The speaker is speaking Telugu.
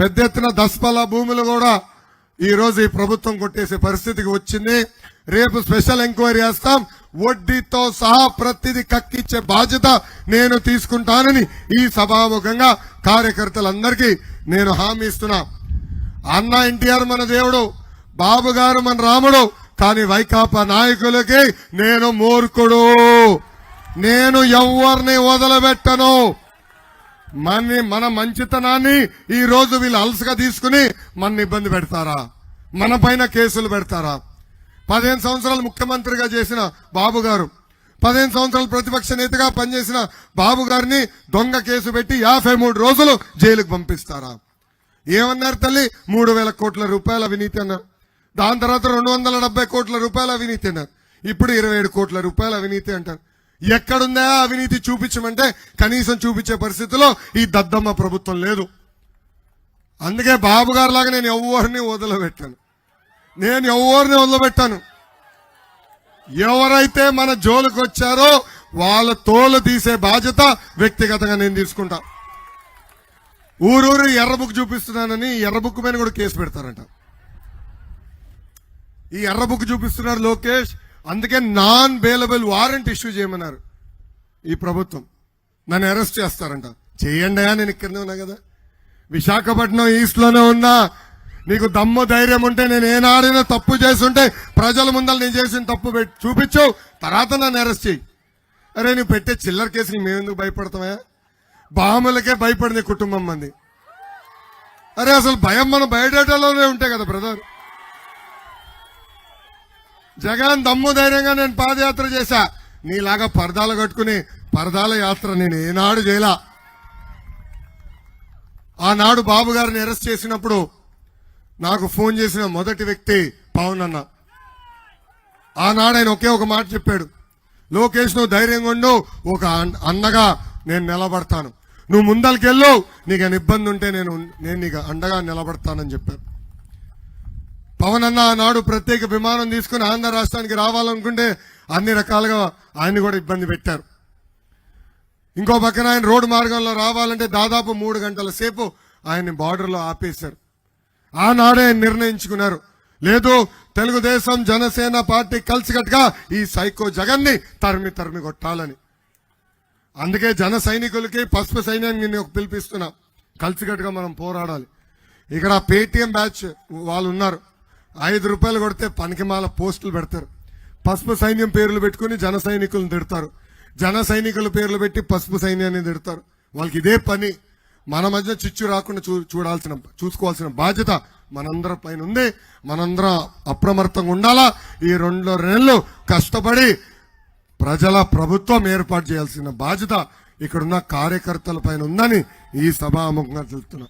పెద్ద ఎత్తున దస్పల భూములు కూడా ఈరోజు ఈ ప్రభుత్వం కొట్టేసే పరిస్థితికి వచ్చింది. రేపు స్పెషల్ ఎంక్వైరీ చేస్తాం. వడ్డీతో సహా ప్రతిదీ కక్కిచ్చే బాధ్యత నేను తీసుకుంటానని ఈ సభాముఖంగా కార్యకర్తలందరికీ నేను హామీ ఇస్తున్నా. అన్న ఎన్టీఆర్ మన దేవుడు బాబు గారు మన రాముడు కానీ వైకాపా నాయకులకి నేను మూర్ఖుడు. నేను ఎవరిని వదలబెట్టను. మన మన మంచితనాన్ని ఈ రోజు వీళ్ళు అలసగా తీసుకుని మన ఇబ్బంది పెడతారా? మన పైన కేసులు పెడతారా? పదిహేను సంవత్సరాలు ముఖ్యమంత్రిగా చేసిన బాబు గారు పదిహేను సంవత్సరాలు ప్రతిపక్ష నేతగా పనిచేసిన బాబు గారిని దొంగ కేసు పెట్టి యాభై మూడు రోజులు జైలుకు పంపిస్తారా? ఏమన్నారు తల్లి? మూడు వేల కోట్ల రూపాయల అవినీతి అన్నారు. దాని తర్వాత రెండు వందల డెబ్బై కోట్ల రూపాయల అవినీతి అన్నారు. ఇప్పుడు ఇరవై ఏడు కోట్ల రూపాయల అవినీతి అంటారు. ఎక్కడుందా అవినీతి చూపించమంటే కనీసం చూపించే పరిస్థితిలో ఈ దద్దమ్మ ప్రభుత్వం లేదు. అందుకే బాబు గారు లాగా నేను ఎవరిని వదిలిపెట్టాను నేను ఎవరిని వదిలిపెట్టాను ఎవరైతే మన జోలికి వచ్చారో వాళ్ళ తోలు తీసే బాధ్యత వ్యక్తిగతంగా నేను తీసుకుంటా. ఊరూరు ఎర్రబుక్ చూపిస్తున్నానని ఎర్రబుక్ మీద కూడా కేసు పెడతారంట. ఈ ఎర్రబుక్ చూపిస్తున్నారు లోకేష్ అందుకే నాన్ బెయిలబుల్ వారెంట్ ఇష్యూ చేయమన్నారు ఈ ప్రభుత్వం. నన్ను అరెస్ట్ చేస్తారంట. చేయండి నేను ఇక్కడనే ఉన్నా కదా. విశాఖపట్నం ఈస్ట్లోనే ఉన్నా. నీకు దమ్ము ధైర్యం ఉంటే నేను ఏనాడైనా తప్పు చేస్తుంటే ప్రజల ముందర నేను చేసిన తప్పు పెట్టి చూపించు. తర్వాత నన్ను అరెస్ట్ చేయి. అరే నువ్వు పెట్టే చిల్లర కేసులు మేమెందుకు భయపడతామా బాములకే భయపడింది కుటుంబం మంది. అరే అసలు భయం మనం బయోడేటాలోనే ఉంటాయి కదా బ్రదర్ జగన్ దమ్ము ధైర్యంగా నేను పాదయాత్ర చేశా. నీలాగా పరదాలు కట్టుకుని పరదాల యాత్ర నేను ఏనాడు చేయలా. ఆనాడు బాబు గారిని అరెస్ట్ చేసినప్పుడు నాకు ఫోన్ చేసిన మొదటి వ్యక్తి పవన్ అన్న. ఆనాడు ఆయన ఒకే ఒక మాట చెప్పాడు. లోకేష్ నువ్వు ధైర్యంగా ఉండు ఒక అన్- అన్నగా నేను నిలబడతాను. నువ్వు ముందరికెళ్ళు నీకు ఇబ్బంది ఉంటే నేను నేను నీకు అండగా నిలబడతానని చెప్పాను పవన్ అన్న ఆనాడు ప్రత్యేక విమానం తీసుకుని ఆంధ్ర రాష్ట్రానికి రావాలనుకుంటే అన్ని రకాలుగా ఆయన కూడా ఇబ్బంది పెట్టారు. ఇంకో పక్కన ఆయన రోడ్డు మార్గంలో రావాలంటే దాదాపు మూడు గంటల సేపు ఆయన్ని బార్డర్లో ఆపేశారు. ఆనాడే నిర్ణయించుకున్నారు. లేదు తెలుగుదేశం జనసేన పార్టీ కలిసికట్టుగా ఈ సైకో జగన్ని తరిమి తరిమి కొట్టాలని. అందుకే జన సైనికులకి పసుపు సైన్యాన్ని నేను ఒక పిలిపిస్తున్నా. కలిసికట్టుగా మనం పోరాడాలి. ఇక్కడ పేటిఎం బ్యాచ్ వాళ్ళు ఉన్నారు. ఐదు రూపాయలు కొడితే పనికిమాల పోస్టులు పెడతారు. పసుపు సైన్యం పేర్లు పెట్టుకుని జన సైనికులను తిడతారు. జన సైనికుల పేర్లు పెట్టి పసుపు సైన్యాన్ని తిడతారు. వాళ్ళకి ఇదే పని. మన మధ్య చిచ్చు రాకుండా చూ చూడాల్సిన చూసుకోవాల్సిన బాధ్యత మనందరి పైన ఉంది. మనందరం అప్రమత్తంగా ఉండాలా? ఈ రెండు నెలలు కష్టపడి ప్రజల ప్రభుత్వం ఏర్పాటు చేయాల్సిన బాధ్యత ఇక్కడున్న కార్యకర్తల పైన ఉందని ఈ సభాముఖంగా తెలుస్తున్నా